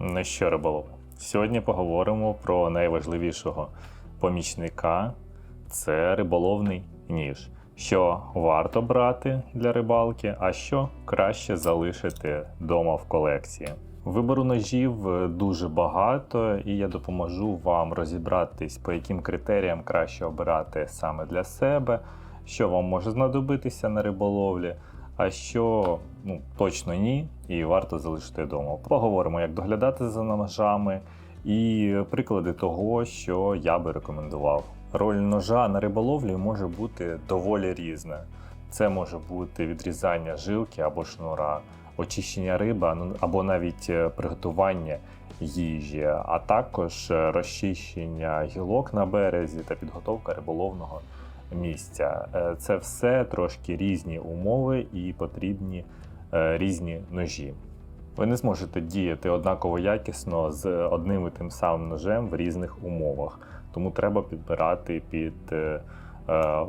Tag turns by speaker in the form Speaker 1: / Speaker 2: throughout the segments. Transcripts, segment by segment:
Speaker 1: Ну що, риболов, сьогодні поговоримо про найважливішого помічника це риболовний ніж. Що варто брати для рибалки, а що краще залишити вдома в колекції. Вибору ножів е, дуже багато, і я допоможу вам розібратись, по яким критеріям краще обирати саме для себе, що вам може знадобитися на риболовлі, а що ну, точно ні, і варто залишити вдома. Поговоримо, як доглядати за ножами, і приклади того, що я би рекомендував. Роль ножа на риболовлі може бути доволі різна. Це може бути відрізання жилки або шнура, очищення риби ну, або навіть е, приготування їжі, а також е, розчищення гілок на березі та підготовка риболовного місця. Е, Це все трошки різні умови і потрібні е, різні ножі. Ви не зможете діяти однаково якісно з одним і тим самим ножем в різних умовах, тому треба підбирати під е,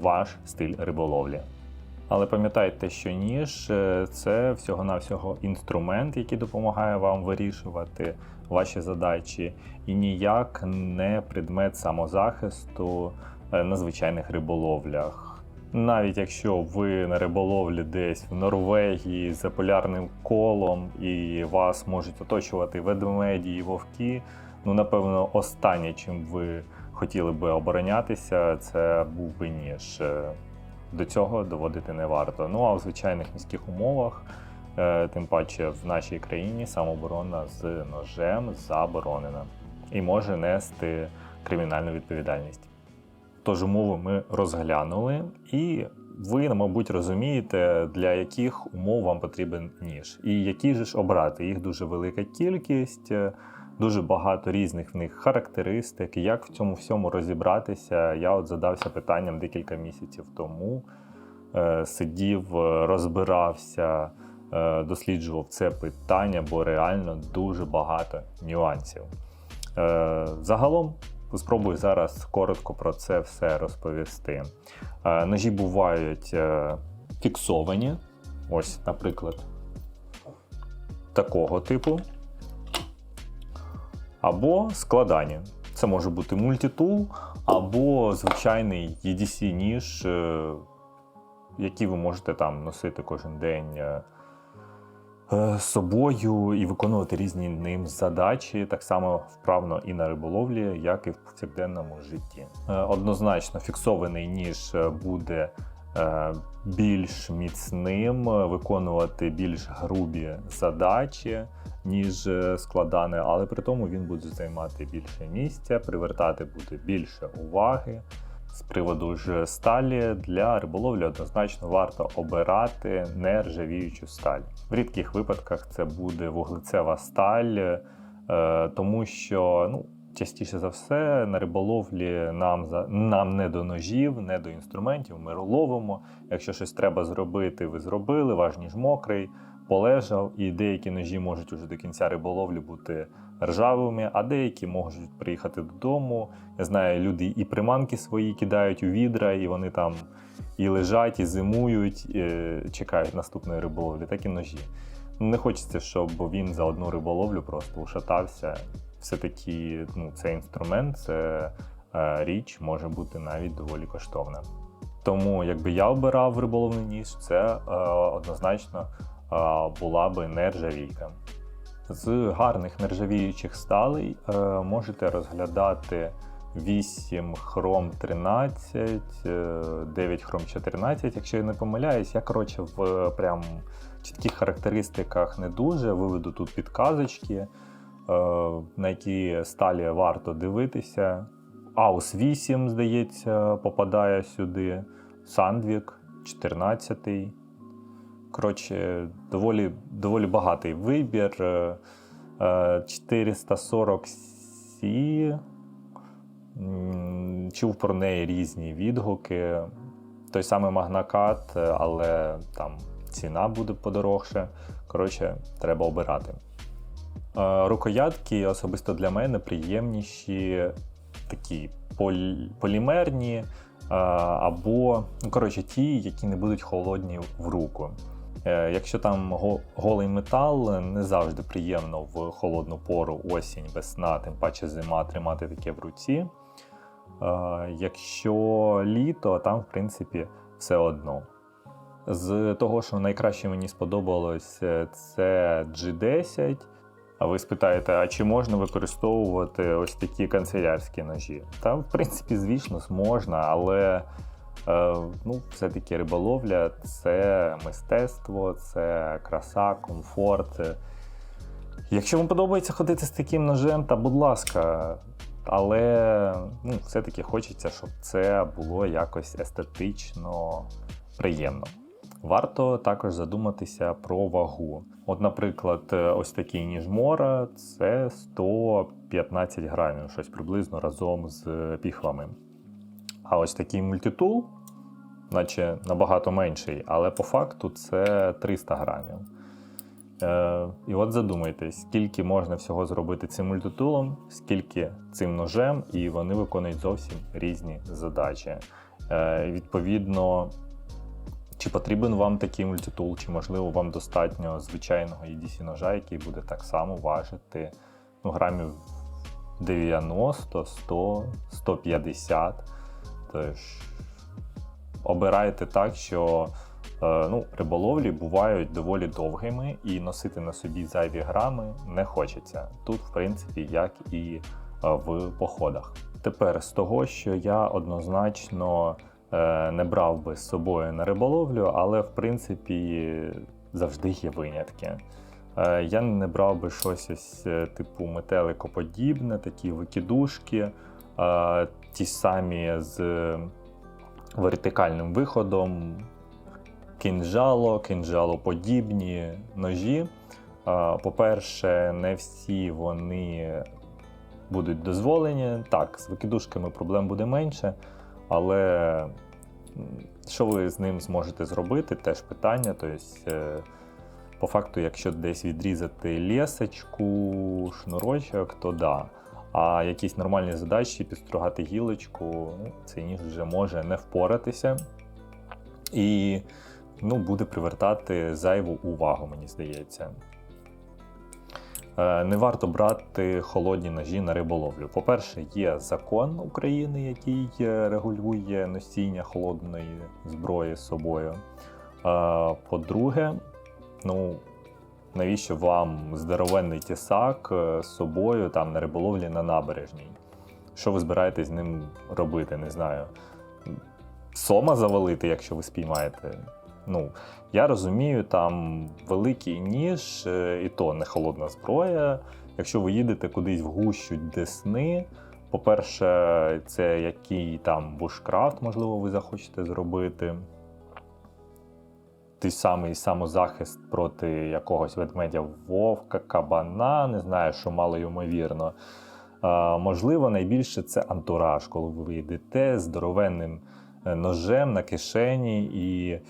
Speaker 1: ваш стиль риболовлі. Але пам'ятайте, що ніж це всього-навсього інструмент, який допомагає вам вирішувати ваші задачі, і ніяк не предмет самозахисту на звичайних риболовлях. Навіть якщо ви на риболовлі десь в Норвегії за полярним колом і вас можуть оточувати ведмеді і вовки, ну напевно, останнє, чим ви хотіли би оборонятися, це був би ніж. Е, До цього доводити не варто. Ну а в звичайних міських умовах, е, тим паче в нашій країні, самооборона з ножем заборонена і може нести кримінальну відповідальність. Тож умови ми розглянули, і ви, мабуть, розумієте, для яких умов вам потрібен ніж. І які же ж обрати. Їх дуже велика кількість, е, дуже багато різних в них характеристик. Як в цьому всьому розібратися, я от задався питанням декілька місяців тому. Е, Сидів, е, розбирався, досліджував це питання, бо реально дуже багато нюансів. Загалом спробую зараз коротко про це все розповісти. Е, Ножі бувають е, фіксовані. Ось, наприклад, такого типу. Або складані. Це може бути мультитул, або звичайний EDC ніж, е, який ви можете там носити кожен день собою і виконувати різні ним задачі, так само вправно і на риболовлі, як і в повсякденному житті. Е, Однозначно, фіксований ніж е, буде е, більш міцним, е, виконувати більш грубі задачі, ніж е, складане, але при тому він буде займати більше місця, привертати буде більше уваги. З приводу ж сталі для риболовлі однозначно варто обирати нержавіючу сталь. В рідких випадках це буде вуглецева сталь, е, тому що ну, частіше за все на риболовлі нам, за- нам не до ножів, не до інструментів. Ми ловимо. Якщо щось треба зробити, ви зробили, ваш ніж мокрий, полежав, і деякі ножі можуть уже до кінця риболовлі бути ржавими, а деякі можуть приїхати додому. Я знаю, люди і приманки свої кидають у відра, і вони там і лежать, і зимують, е, чекають наступної риболовлі, так і ножі. Не хочеться, щоб він за одну риболовлю просто ушатався. Все-таки ну, це інструмент, це е, річ може бути навіть доволі коштовна. Тому, якби я обирав риболовний ніж, це е, однозначно е, була би нержавійка. З гарних нержавіючих сталей е, можете розглядати 8 хром 13, е, 9 хром 14, якщо я не помиляюсь, я коротше в прям чітких характеристиках не дуже. Виведу тут підказочки, е, на які сталі варто дивитися. Аус 8, здається, попадає сюди. Сандвік 14. Коротше, доволі, доволі багатий вибір. Е, е, 440 Сі. Чув про неї різні відгуки. Той самий Магнакат, е, але там ціна буде подорожче. Коротше, треба обирати. Е, Рукоятки особисто для мене приємніші, такі полі- полімерні, е, або, ну, коротше, ті, які не будуть холодні в руку. Е, Якщо там голий метал, не завжди приємно в холодну пору, осінь, весна, тим паче зима тримати таке в руці. Е, Якщо літо, там, в принципі, все одно. З того, що найкраще мені сподобалось, е, це G10. А ви спитаєте, а чи можна використовувати ось такі канцелярські ножі? Та, в принципі, звісно, можна, але ну, все-таки риболовля це мистецтво, це краса, комфорт. Е, Якщо вам подобається ходити з таким ножем, та будь ласка. Але ну, все-таки хочеться, щоб це було якось естетично приємно. Варто також задуматися про вагу. От, наприклад, е, ось такий ніж мора це 115 грамів, щось приблизно разом з піхвами. А ось такий мультитул, наче набагато менший, але по факту це 300 грамів. Е, і от задумайтесь, скільки можна всього зробити цим мультитулом, скільки цим ножем, і вони виконують зовсім різні задачі. Е, відповідно, чи потрібен вам такий мультитул, чи можливо вам достатньо звичайного EDC ножа, який буде так само важити ну, грамів 90, 100, 150. Тож обирайте так, що е, ну, риболовлі бувають доволі довгими, і носити на собі зайві грами не хочеться. Тут, в принципі, як і е, в походах. Тепер з того, що я однозначно е, не брав би з собою на риболовлю, але в принципі завжди є винятки. Я не брав би щось ось, типу метеликоподібне, такі викидушки, ті самі з вертикальним виходом, кінжало, кінжалоподібні ножі. Е, По-перше, не всі вони будуть дозволені. Так, з викидушками проблем буде менше, але що ви з ним зможете зробити, теж питання. Тобто, е, по факту, якщо десь відрізати лісочку, шнурочок, то да. А якісь нормальні задачі, підстругати гілочку, ну, цей ніж вже може не впоратися. І ну, буде привертати зайву увагу, мені здається. Е, Не варто брати холодні ножі на риболовлю. По-перше, є закон України, який е, регулює носіння холодної зброї з собою. Е, По-друге, ну, навіщо вам здоровенний тісак е, з собою там на риболовлі на набережній? Що ви збираєтесь з ним робити? Не знаю. Сома завалити, якщо ви спіймаєте. Ну, я розумію, там великий ніж, е, і то не холодна зброя. Якщо ви їдете кудись в гущу Десни, по-перше, це який там бушкрафт, можливо, ви захочете зробити. Той самий самозахист проти якогось ведмедя вовка, кабана, не знаю, що мало ймовірно. Можливо, найбільше це антураж, коли ви йдете здоровенним е, ножем на кишені і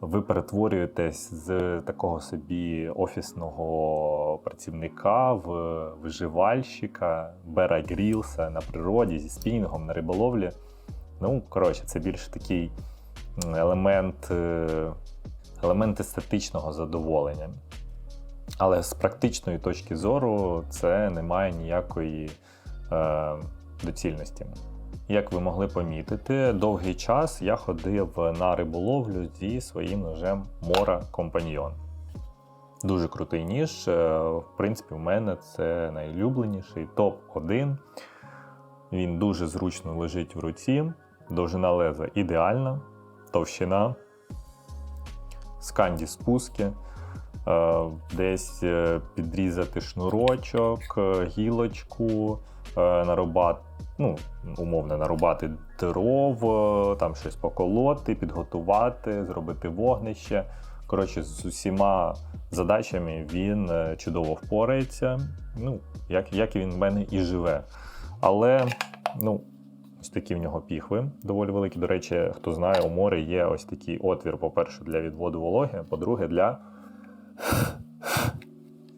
Speaker 1: ви перетворюєтесь з такого собі офісного працівника в виживальщика, Бера Грілса на природі зі спінінгом на риболовлі. Ну, коротше, це більше такий елемент, е, елемент естетичного задоволення. Але з практичної точки зору це не має ніякої е, доцільності. Як ви могли помітити, довгий час я ходив на риболовлю зі своїм ножем Мора Компаньйон. Дуже крутий ніж. е, В принципі, в мене це найулюбленіший топ-1. Він дуже зручно лежить в руці, довжина леза ідеальна, товщина, сканді спуски. Е, Десь е, підрізати шнурочок, е, гілочку, нарубати, ну, умовно, нарубати дров, там щось поколоти, підготувати, зробити вогнище. Коротше, з усіма задачами він чудово впорається. Ну, як, як він в мене і живе. Але, ну, ось такі в нього піхви доволі великі. До речі, хто знає, у морі є ось такий отвір, по-перше, для відводу вологи, по-друге, для,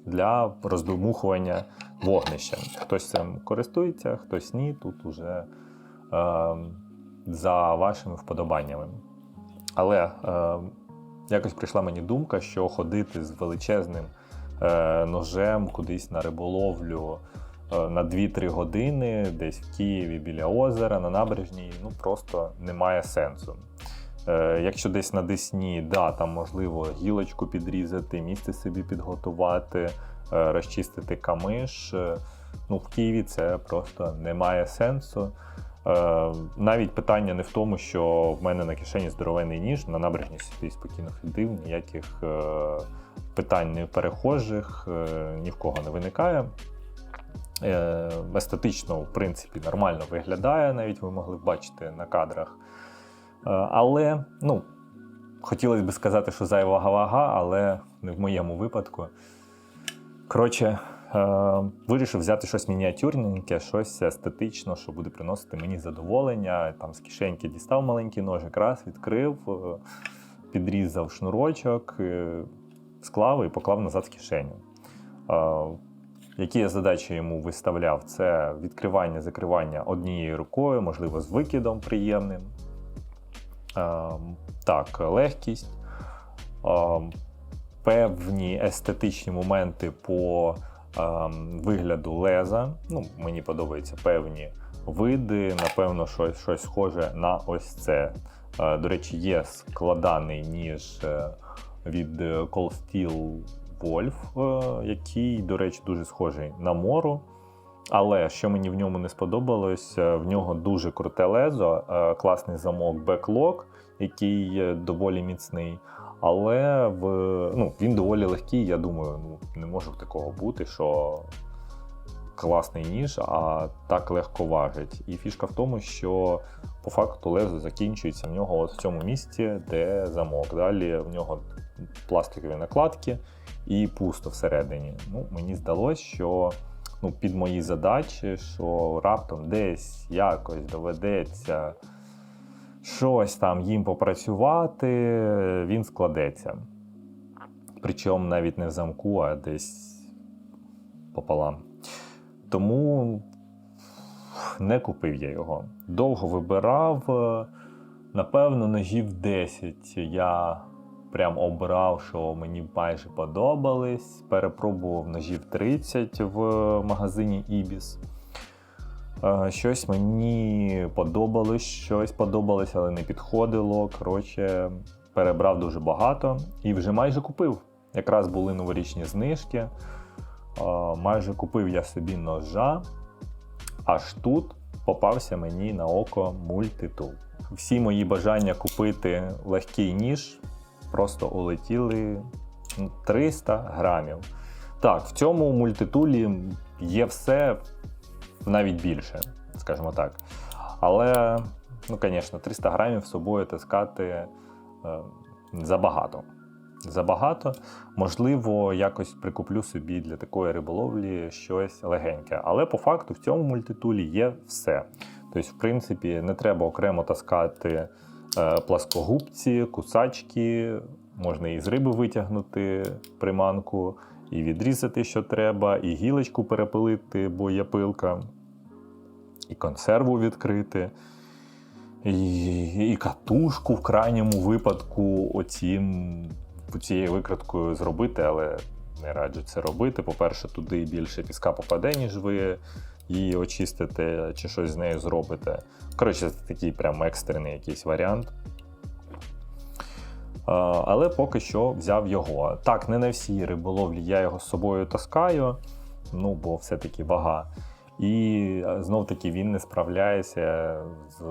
Speaker 1: для роздумухування вогнища. Хтось цим користується, хтось ні. Тут уже е, за вашими вподобаннями. Але е, якось прийшла мені думка, що ходити з величезним е, ножем кудись на риболовлю на 2-3 години, десь в Києві біля озера, на набережній, ну просто немає сенсу. Е, якщо десь на Десні, да, там можливо гілочку підрізати, місце собі підготувати, е, розчистити камиш. е, ну, в Києві це просто не має сенсу. Е, навіть питання не в тому, що в мене на кишені здоровений ніж, на набережні собі спокійно ходив, ніяких е, питань не перехожих, е, ні в кого не виникає. Е, естетично, в принципі, нормально виглядає, навіть ви могли бачити на кадрах. Е, але, ну, хотілося б сказати, що зайва вага, але не в моєму випадку. Коротше, е, вирішив взяти щось мініатюрненьке, щось естетично, що буде приносити мені задоволення. Там з кишеньки дістав маленький ножик, раз, відкрив, підрізав шнурочок, склав і поклав назад в кишеню. Які я задачі йому виставляв? Це відкривання, закривання однією рукою, можливо, з викидом приємним. Е, Так, легкість. Е, Певні естетичні моменти по ем, вигляду леза. Ну, мені подобаються певні види, напевно, щось, щось схоже на ось це. Е, До речі, є складаний ніж е, від е, Cold Steel Wolf, е, який, до речі, дуже схожий на мору. Але що мені в ньому не сподобалось, е, в нього дуже круте лезо, е, класний замок Backlog, який доволі міцний. Але в, ну, він доволі легкий. Я думаю, ну, не може такого бути, що класний ніж, а так легко важить. І фішка в тому, що по факту лезо закінчується в нього от в цьому місці, де замок. Далі в нього пластикові накладки і пусто всередині. Ну, мені здалося, що ну, під мої задачі, що раптом десь якось доведеться щось там їм попрацювати, він складеться. Причому навіть не в замку, а десь пополам. Тому не купив я його. Довго вибирав. Напевно, ножів 10 я прям обрав, що мені майже подобались. Перепробував ножів 30 в магазині Ibis. Е, Щось мені подобалось, щось подобалось, але не підходило. Коротше, перебрав дуже багато і вже майже купив. Якраз були новорічні знижки. Е, Майже купив я собі ножа, аж тут попався мені на око мультитул. Всі мої бажання купити легкий ніж просто улетіли ну, 300 грамів. Так, в цьому мультитулі є все навіть більше, скажімо так. Але, ну, звісно, 300 грамів з собою таскати е, забагато. Забагато. Можливо, якось прикуплю собі для такої риболовлі щось легеньке. Але по факту в цьому мультитулі є все. Тобто, в принципі, не треба окремо таскати пласкогубці, кусачки, можна і з риби витягнути приманку, і відрізати, що треба, і гілочку перепилити, бо є пилка, і консерву відкрити, і, і катушку в крайньому випадку оцім, цією викраткою зробити, але не раджу це робити. По-перше, туди більше піска попаде, ніж ви її очистите чи щось з нею зробите. Коротше, це такий прям екстрений якийсь варіант. Але поки що взяв його. Так, не на всій риболовлі я його з собою таскаю, ну бо все-таки вага. І знов таки він не справляється з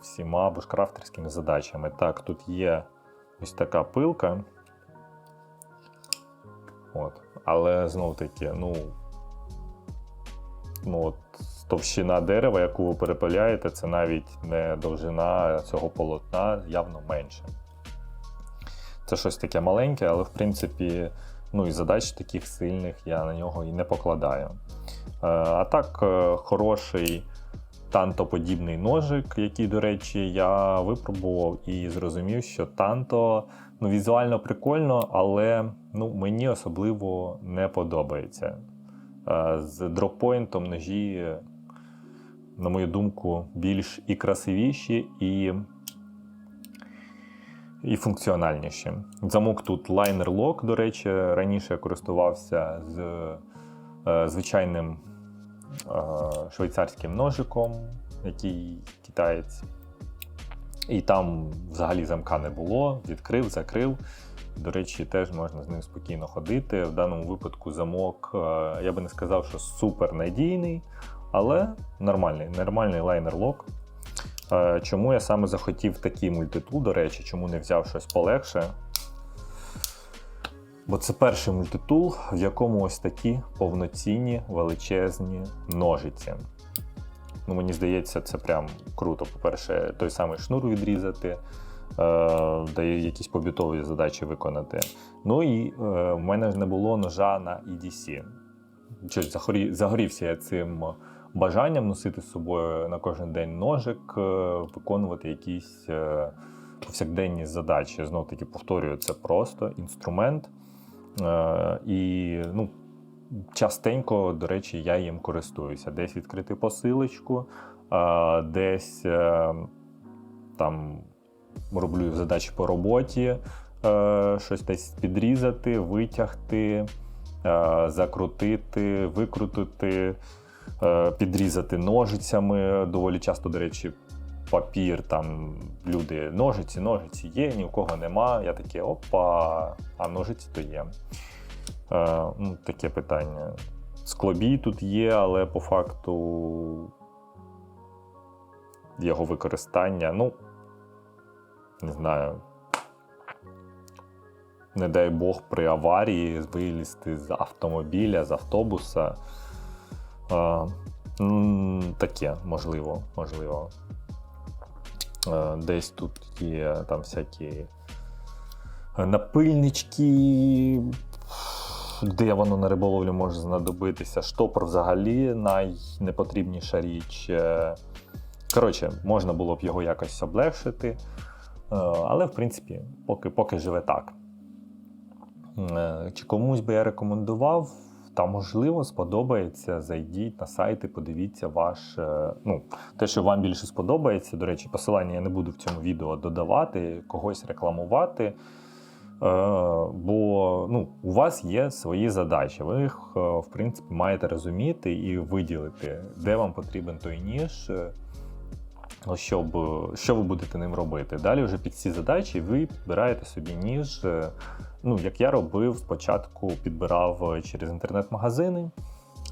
Speaker 1: всіма бушкрафтерськими задачами. Так, тут є ось така пилка. От. Але знов таки, ну, ну от, товщина дерева, яку ви перепиляєте, це навіть не довжина цього полотна, явно менше. Це щось таке маленьке, але в принципі, ну і задач таких сильних я на нього і не покладаю. Е, А так, е, хороший тантоподібний ножик, який, до речі, я випробував і зрозумів, що танто ну, візуально прикольно, але ну, мені особливо не подобається. Е, З дроппойнтом ножі, на мою думку, більш і красивіші, і і функціональніші. Замок тут лайнер лок, до речі, раніше я користувався з е, звичайним е, швейцарським ножиком, який китаєць. І там взагалі замка не було, відкрив, закрив. До речі, теж можна з ним спокійно ходити. В даному випадку замок, е, я би не сказав, що супер надійний, але нормальний, нормальний лайнер-лок. Е, Чому я саме захотів такий мультитул, до речі, чому не взяв щось полегше? Бо це перший мультитул, в якому ось такі повноцінні величезні ножиці. Ну, мені здається, це прям круто. По-перше, той самий шнур відрізати, дає якісь побутові задачі виконати. Ну і е, в мене ж не було ножа на EDC. Щось загорі, загорівся я цим бажанням носити з собою на кожен день ножик, е, виконувати якісь е, повсякденні задачі. Знов таки повторюю, це просто інструмент. Е, і ну, частенько, до речі, я їм користуюся. Десь відкрити посилочку, е, десь е, там роблю задачі по роботі, е, щось десь підрізати, витягти, е, закрутити, викрутити, е, підрізати ножицями. Доволі часто, до речі, папір, там люди ножиці, ножиці є, ні у кого нема. Я таке опа, а ножиці то є. Ну, таке питання. Склобій тут є, але по факту його використання, ну, не знаю. Не дай Бог при аварії вилізти з автомобіля, з автобуса. Е, таке, можливо, можливо. Десь тут є там всякі напильнички, де воно на риболовлі може знадобитися. Штопор взагалі найнепотрібніша річ. Е, Коротше, можна було б його якось облегшити. Е, Але, в принципі, поки, поки живе так. Е, Чи комусь би я рекомендував, та можливо сподобається. Зайдіть на сайт і подивіться ваш. е, Ну, те, що вам більше сподобається. До речі, посилання я не буду в цьому відео додавати, когось рекламувати. Бо ну, у вас є свої задачі. Ви їх, в принципі, маєте розуміти і виділити, де вам потрібен той ніж, ну, щоб, що ви будете ним робити. Далі вже під ці задачі ви підбираєте собі ніж. е, Ну, як я робив, спочатку підбирав е, через інтернет-магазини.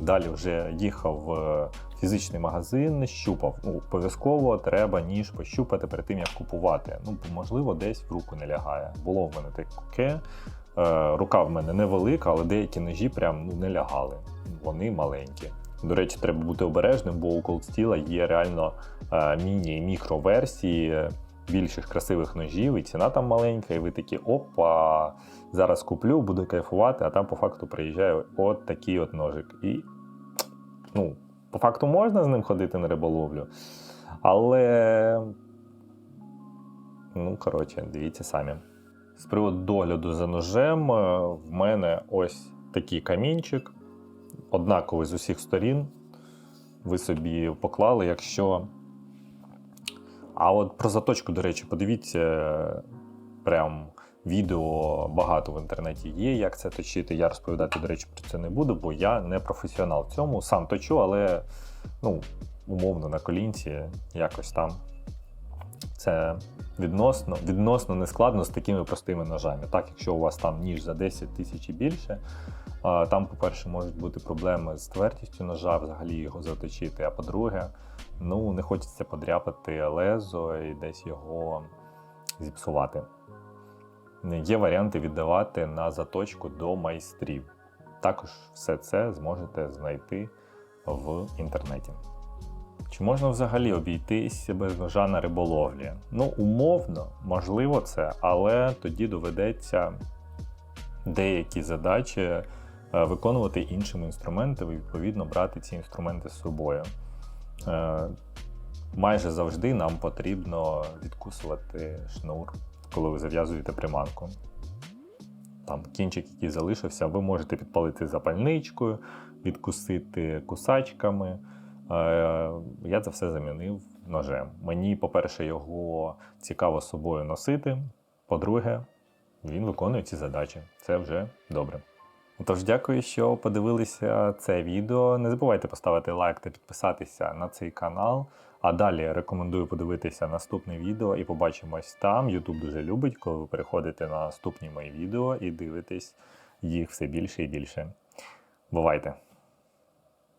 Speaker 1: Далі вже їхав в фізичний магазин, щупав. Ну, обов'язково треба ніж пощупати перед тим, як купувати. Ну, можливо, десь в руку не лягає. Було в мене таке. Е, рука в мене невелика, але деякі ножі прям ну, не лягали. Вони маленькі. До речі, треба бути обережним, бо у Cold Steel є реально е, міні- і мікроверсії е, більших красивих ножів, і ціна там маленька, і ви такі опа, зараз куплю, буду кайфувати, а там по факту приїжджає от такий от ножик. І ну, по факту можна з ним ходити на риболовлю, але. Ну, коротше, дивіться самі. З приводу догляду за ножем, е, в мене ось такий камінчик, однаковий з усіх сторін. Ви собі поклали, якщо. А от про заточку, до речі, подивіться, прям відео багато в інтернеті є, як це точити. Я розповідати, до речі, про це не буду, бо я не професіонал в цьому. Сам точу, але ну, умовно на колінці якось там. Це відносно, відносно нескладно з такими простими ножами. Так, якщо у вас там ніж за 10 тисяч і більше, там, по-перше, можуть бути проблеми з твердістю ножа, взагалі його заточити. А по-друге, ну не хочеться подряпати лезо і десь його зіпсувати. Є варіанти віддавати на заточку до майстрів. Також все це зможете знайти в інтернеті. Чи можна взагалі обійтись без ножа на риболовлі? Ну, умовно, можливо, це, але тоді доведеться деякі задачі виконувати іншими інструментами, відповідно, брати ці інструменти з собою. Е, Майже завжди нам потрібно відкусувати шнур, коли ви зав'язуєте приманку. Там кінчик, який залишився, ви можете підпалити запальничкою, відкусити кусачками. Е, Я це все замінив ножем. Мені, по-перше, його цікаво з собою носити. По-друге, він виконує ці задачі. Це вже добре. Тож дякую, що подивилися це відео. Не забувайте поставити лайк та підписатися на цей канал. А далі рекомендую подивитися наступне відео і побачимось там. Ютуб дуже любить, коли ви переходите на наступні мої відео і дивитесь їх все більше і більше. Бувайте!